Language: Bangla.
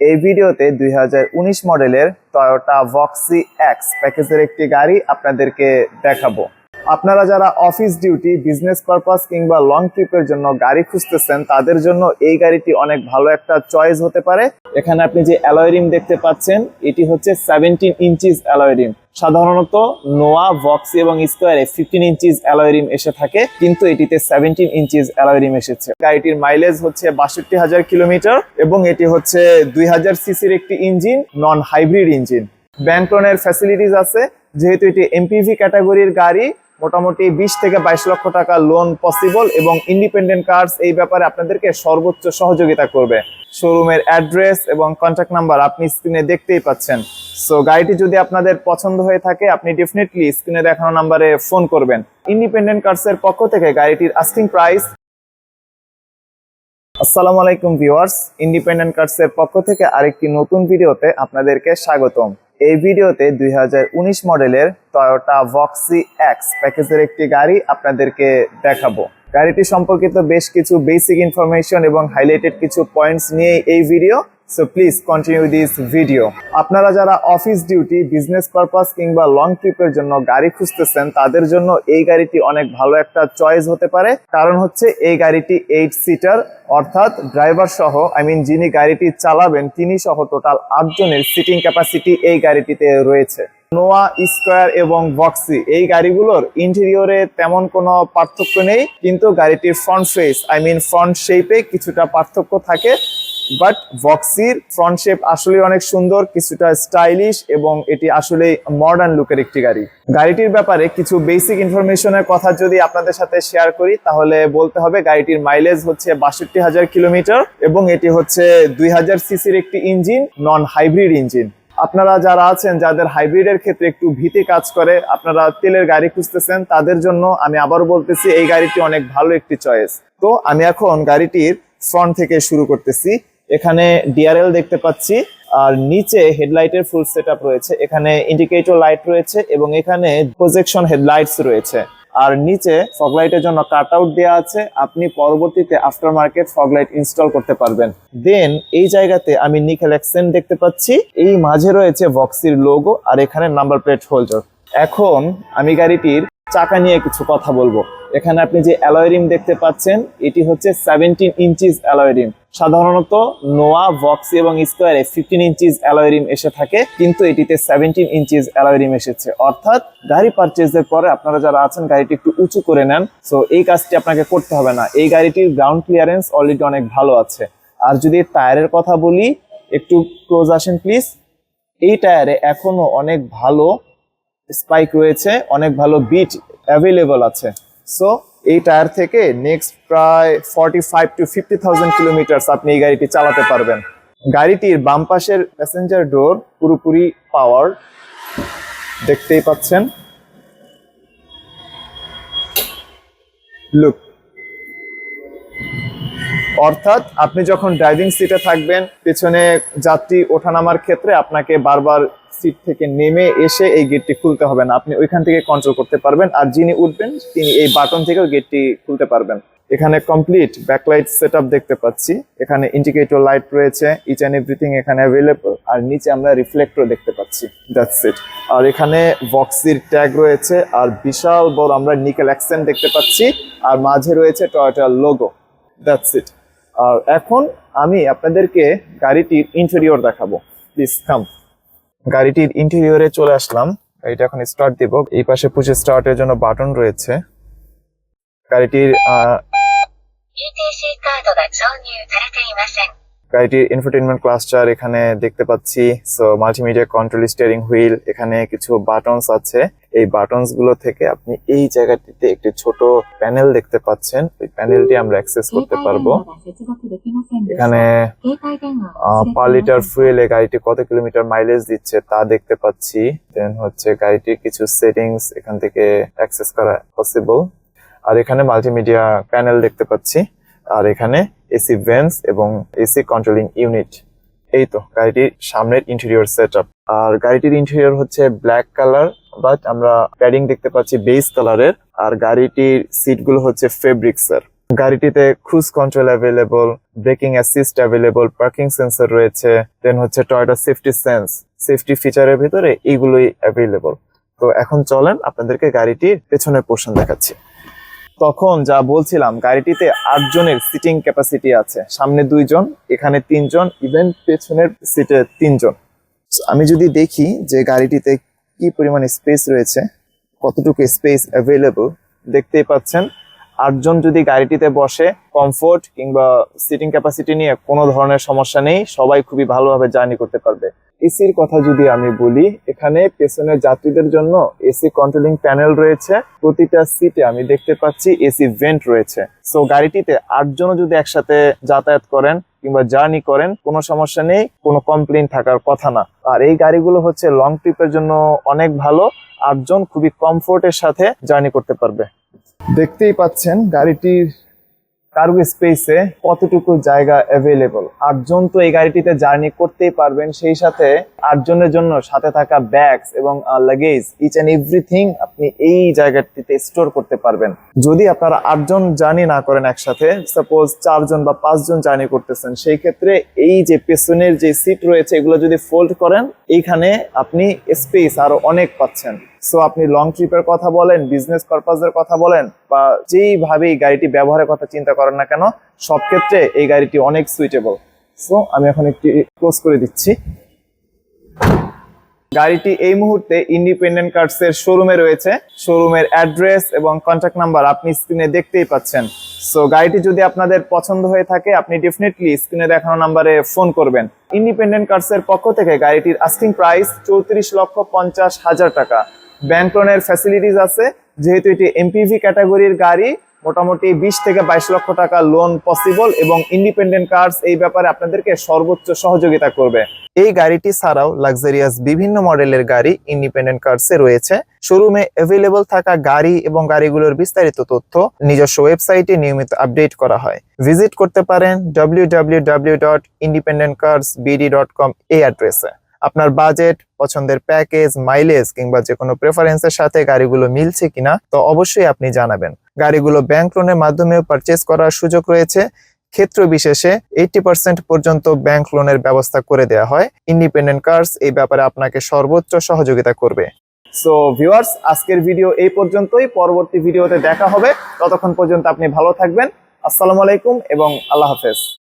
এই ভিডিওতে দুই হাজার উনিশ মডেলের টয়োটা ভক্সি এক্স প্যাকেজের একটি গাড়ি আপনাদেরকে দেখাবো। আপনারা যারা অফিস ডিউটি, বিজনেস পারপাস কিংবা লং ট্রিপের জন্য গাড়ি খুঁজতেছেন, তাদের জন্য এই গাড়িটি অনেক ভালো একটা চয়েস হতে পারে। এখানে আপনি যে অ্যালয় রিম দেখতে পাচ্ছেন, এটি হচ্ছে সেভেন্টিন ইঞ্চিস অ্যালয় রিম। সাধারণত নোয়া, ভক্সি এবং স্কোয়ারে ফিফটিন ইঞ্চিস অ্যালয় রিম এসে থাকে, কিন্তু এটিতে সেভেন্টিন ইঞ্চিস অ্যালয় রিম এসেছে। গাড়িটির মাইলেজ হচ্ছে বাষট্টি হাজার কিলোমিটার এবং এটি হচ্ছে দুই হাজার সিসির একটি engine non hybrid engine. Bank লোনের ফ্যাসিলিটিস আছে, যেহেতু এটি এমপিভি ক্যাটাগরির গাড়ি, মোটামুটি বিশ থেকে বাইশ লক্ষ টাকা লোন পসিবল এবং ইন্ডিপেন্ডেন্ট কার্স এই ব্যাপারে আপনাদেরকে সর্বোচ্চ সহযোগিতা করবে। শোরুমের অ্যাড্রেস এবং কন্ট্যাক্ট নাম্বার আপনি স্ক্রিনে দেখতেই পাচ্ছেন। সো গাড়িটি যদি আপনাদের পছন্দ হয়ে থাকে, আপনি ডেফিনেটলি স্ক্রিনে দেখানো নাম্বারে ফোন করবেন। ইন্ডিপেন্ডেন্ট কার্সের পক্ষ থেকে গাড়িটির আস্কিং প্রাইস আসসালামু আলাইকুম ভিউয়ার্স ইন্ডিপেন্ডেন্ট কার্সের পক্ষ থেকে আরেকটি নতুন ভিডিওতে আপনাদেরকে স্বাগতম। এই ভিডিওতে দুই হাজার উনিশ মডেলের টয়োটা ভক্সি এক্স প্যাকেজের একটি গাড়ি আপনাদেরকে দেখাবো। গাড়িটি সম্পর্কিত বেশ কিছু বেসিক ইনফরমেশন এবং হাইলাইটেড কিছু পয়েন্টস নিয়ে এই video so please continue this video আপনারা যারা অফিস ডিউটি বিজনেস পারপাস কিংবা লং ট্রিপের জন্য গাড়ি খুঁজতেছেন, তাদের জন্য এই গাড়িটি অনেক ভালো একটা চয়েস হতে পারে। কারণ হচ্ছে এই গাড়িটি এইট সিটার অর্থাৎ ড্রাইভার সহ আই মিন যিনি গাড়িটি চালাবেন, তিনি সহ টোটাল আটজনের সিটিং ক্যাপাসিটি এই গাড়িটিতে রয়েছে। নোয়া স্কোয়ার এবং বক্সি এই গাড়িগুলোর ইন্টেরিয়রে তেমন কোনো পার্থক্য নেই, কিন্তু গাড়িটির front face I mean front শেপে কিছুটা পার্থক্য থাকে। বাট বক্সির ফ্রন্ট শেপ আসলে অনেক সুন্দর, কিছুটা স্টাইলিশ এবং এটি আসলে মডার্ন লুকের একটি গাড়ি। গাড়িটির ব্যাপারে কিছু বেসিক ইনফরমেশনের কথা যদি আপনাদের সাথে শেয়ার করি, তাহলে বলতে হবে গাড়িটির মাইলেজ হচ্ছে বাষট্টি হাজার কিলোমিটার এবং এটি হচ্ছে দুই হাজার সিসির একটি ইঞ্জিন নন হাইব্রিড ইঞ্জিন আপনারা যারা আছেন, যাদের হাইব্রিডের ক্ষেত্রে একটু ভীতি কাজ করে, আপনারা তেলের গাড়ি খুঁজতেছেন, তাদের জন্য আমি আবারও বলতেছি, এই গাড়িটি অনেক ভালো একটি চয়েস তো আমি এখন গাড়িটির ফ্রন্ট থেকে শুরু করতেছি। এখানে ডিআরএল দেখতে পাচ্ছি, আর নিচে হেডলাইটের ফুল সেট রয়েছে, এখানে ইন্ডিকেটর লাইট রয়েছে এবং এখানে প্রজেকশন হেডলাইটস রয়েছে। আর নিচে ফগলাইটের জন্য কাট আউট দেওয়া আছে, আপনি পরবর্তীতে আফটার মার্কেট ফগলাইট ইনস্টল করতে পারবেন। দেন এই জায়গাতে আমি নিকেল অ্যাক্সেন্ট দেখতে পাচ্ছি, এই মাঝে রয়েছে ভক্সির লোগো আর এখানে নাম্বার প্লেট হোল্ডার এখন আমি গাড়িটির চাকা নিয়ে কিছু কথা বলব। এখানে আপনি যে অ্যালয় রিম দেখতে পাচ্ছেন, এটি হচ্ছে সেভেন্টিন ইঞ্চিস অ্যালয় রিম সাধারণত নোয়া ভক্সি এবং স্কোয়ারে ফিফটিন ইঞ্চিস অ্যালয় রিম এসে থাকে, কিন্তু এটিতে সেভেন্টিন ইঞ্চিস অ্যালয় রিম এসেছে। অর্থাৎ গাড়ি পারচেজের পরে আপনারা যারা আছেন, গাড়িটি একটু উঁচু করে নেন। সো এই কাজটি আপনাকে করতে হবে না। এই গাড়িটির গ্রাউন্ড ক্লিয়ারেন্স অলরেডি অনেক ভালো আছে। আর যদি টায়ারের কথা বলি, একটু ক্লোজ আসেন প্লিজ এই টায়ারে এখনও অনেক ভালো স্পাইক রয়েছে, অনেক ভালো বিট অ্যাভেলেবল আছে। সো এই টায়ার থেকে নেক্সট প্রায় forty five to fifty thousand kilometre আপনি এই গাড়িটি চালাতে পারবেন। গাড়িটির বাম পাশের প্যাসেঞ্জার ডোর পুরোপুরি পাওয়ার দেখতেই পাচ্ছেন। লুক অর্থাৎ আপনি যখন ড্রাইভিং সিটে থাকবেন, পেছনে যাত্রী ওঠানামার ক্ষেত্রে আপনাকে বারবার সিট থেকে নেমে এসে এই গেটটি খুলতে হবে না। আপনি ওইখান থেকে কন্ট্রোল করতে পারবেন আর যিনি উঠবেন, তিনি এই বাটন থেকেও গেটটি খুলতে পারবেন। এখানে কমপ্লিট ব্যাকলাইট সেট দেখতে পাচ্ছি। এখানে ইন্ডিকেটর লাইট রয়েছে ইচ অ্যান্ড এভরিথিং এখানে অ্যাভেলেবল আর নিচে আমরা রিফ্লেক্টর দেখতে পাচ্ছি। দ্যাটস ইট আর এখানে বক্সির ট্যাগ রয়েছে, আর বিশাল বড় আমরা নিকেল অ্যাক্সেন্ট দেখতে পাচ্ছি, আর মাঝে রয়েছে টয়োটার লোগো দ্যাটস ইট এখন আমি আপনাদেরকে গাড়িটির ইন্টেরিয়র দেখাবো। প্লিজ কাম গাড়িটির ইন্টেরিয়রে চলে আসলাম। এটা এখন স্টার্ট দিব। এই পাশে পুষে স্টার্টের জন্য বাটন রয়েছে। গাড়িটির গাড়িটির ইনফোটেনমেন্ট ক্লাস্টার এখানে দেখতে পাচ্ছি। So multimedia control steering wheel এখানে কিছু বাটনস আছে। এই বাটনসগুলো থেকে আপনি এই জায়গাটিতে একটি ছোট প্যানেল দেখতে পাচ্ছেন। ওই প্যানেলটি আমরা অ্যাক্সেস করতে পারব। এখানে পার লিটার ফুয়েলে গাড়িটি কত কিলোমিটার মাইলেজ দিচ্ছে তা দেখতে পাচ্ছি। দেন হচ্ছে গাড়িটির কিছু সেটিংস এখান থেকে অ্যাক্সেস করা পসিবল আর এখানে মাল্টিমিডিয়া প্যানেল দেখতে পাচ্ছি। আর এখানে এসি ভেন্স এবং এসি কন্ট্রোলিং ইউনিট এই তো, গাড়িটির সামনের ইন্টেরিয়র সেট আর গাড়িটির ইন্টেরিয়র হচ্ছে ব্ল্যাক কালার বাট আমরা প্যাডিং দেখতে পাচ্ছি বেস কালারের আর গাড়িটির সিটগুলো হচ্ছে ফেব্রিক্সের গাড়িটিতে cruise control available braking assist available parking sensor রয়েছে। দেন হচ্ছে টয়টা সেফটি সেন্স সেফটি ফিচারের ভিতরে এইগুলোই অ্যাভেলেবল তো এখন চলেন আপনাদেরকে গাড়িটির পেছনের পোর্শন দেখাচ্ছি। তখন যা বলছিলাম, গাড়িটিতে আটজনের সিটিং ক্যাপাসিটি আছে। সামনে দুইজন, এখানে তিনজন ইভেন পেছনের সিটে তিনজন। আমি যদি দেখি যে গাড়িটিতে কি পরিমাণ স্পেস রয়েছে, কতটুকু স্পেস অ্যাভেলেবল দেখতেই পাচ্ছেন আটজন যদি গাড়িটিতে বসে কমফোর্ট কিংবা সিটিং ক্যাপাসিটি নিয়ে কোনো ধরনের সমস্যা নেই, সবাই খুবই ভালোভাবে জার্নি করতে পারবে। এসির কথা যদি আমি বলি, এখানে পেছনের যাত্রীদের জন্য এসি কন্ট্রোলিং প্যানেল রয়েছে। প্রতিটা সিটে আমি দেখতে পাচ্ছি এসি ভেন্ট রয়েছে। সো গাড়িটিতে আটজনও যদি একসাথে যাতায়াত করেন কিংবা জার্নি করেন, কোনো সমস্যা নেই, কোনো কমপ্লেন থাকার কথা না। আর এই গাড়িগুলো হচ্ছে লং ট্রিপের জন্য অনেক ভালো। আটজন খুবই কমফোর্টের সাথে জার্নি করতে পারবে। দেখতেই পাচ্ছেন, গাড়িটির কার্গো স্পেসে কতটুকু জায়গা অ্যাভেলেবল আটজন তো এই গাড়িটিতে জার্নি করতেই পারবেন, সেই সাথে আটজনের জন্য সাথে থাকা ব্যাগস এবং লাগেজ ইচ অ্যান্ড এভরিথিং আপনি এই জায়গাটিতে স্টোর করতে পারবেন। যদি আপনারা আটজন জার্নি না করেন একসাথে সাপোজ চারজন বা পাঁচজন জার্নি করতেছেন, সেই ক্ষেত্রে এই যে পেছনের যে সিট রয়েছে, এগুলো যদি ফোল্ড করেন, এইখানে আপনি স্পেস আরও অনেক পাচ্ছেন। সো আপনি লং ট্রিপের কথা বলেন বিজনেস পারপাজের কথা বলেন, বা যেইভাবেই গাড়িটি ব্যবহারের কথা চিন্তা করেন না কেন, সব ক্ষেত্রে এই গাড়িটি অনেক সুইটেবল সো আমি এখন একটি ক্লোজ করে দিচ্ছি। গাড়িটি এই মুহূর্তে ইন্ডিপেন্ডেন্ট কার্স এর শোরুমে রয়েছে। শোরুমের অ্যাড্রেস এবং কন্ট্যাক্ট নাম্বার আপনি স্ক্রিনে দেখতেই পাচ্ছেন। সো গাড়িটি যদি আপনাদের পছন্দ হয়ে থাকে, আপনি ডেফিনেটলি স্ক্রিনে দেখানো নাম্বারে ফোন করবেন। ইন্ডিপেন্ডেন্ট কার্স এর পক্ষ থেকে গাড়িটির আস্কিং প্রাইস চৌত্রিশ লক্ষ পঞ্চাশ হাজার টাকা। ব্যাংক লোনের ফ্যাসিলিটিস আছে। যেহেতু এটি এমপিভি ক্যাটাগরির গাড়ি, মোটামুটি বিশ থেকে বাইশ লক্ষ টাকা লোন পসিবল এবং ইন্ডিপেন্ডেন্ট কার্স এই ব্যাপারে আপনাদেরকে সর্বোচ্চ সহযোগিতা করবে। এই গাড়িটি ছাড়াও লাক্সারিয়াস বিভিন্ন মডেলের গাড়ি ইন্ডিপেন্ডেন্ট কার্সে রয়েছে। শোরুমে অ্যাভেলেবল থাকা গাড়ি এবং গাড়িগুলোর বিস্তারিত তথ্য নিজস্ব ওয়েবসাইটে নিয়মিত আপডেট করা হয়। ভিজিট করতে পারেন W W W dot Independent Cars BD dot com এই অ্যাড্রেসে আপনার বাজেট পছন্দের প্যাকেজ মাইলেজ কিংবা যে কোনো প্রেফারেন্সের সাথে গাড়িগুলো মিলছে কিনা, তো অবশ্যই আপনি জানাবেন। গাড়িগুলো ব্যাংক লোনের মাধ্যমেও পারচেস করার সুযোগ রয়েছে। ক্ষেত্র বিশেষে এইটি পার্সেন্ট পর্যন্ত ব্যাংক লোনের ব্যবস্থা করে দেওয়া হয়। ইন্ডিপেন্ডেন্ট কার্স এই ব্যাপারে আপনাকে সর্বোচ্চ সহযোগিতা করবে। সো ভিউয়ার্স আজকের ভিডিও এই পর্যন্তই। পরবর্তী ভিডিওতে দেখা হবে। ততক্ষণ পর্যন্ত আপনি ভালো থাকবেন। আসসালামু আলাইকুম এবং আল্লাহ হাফেজ।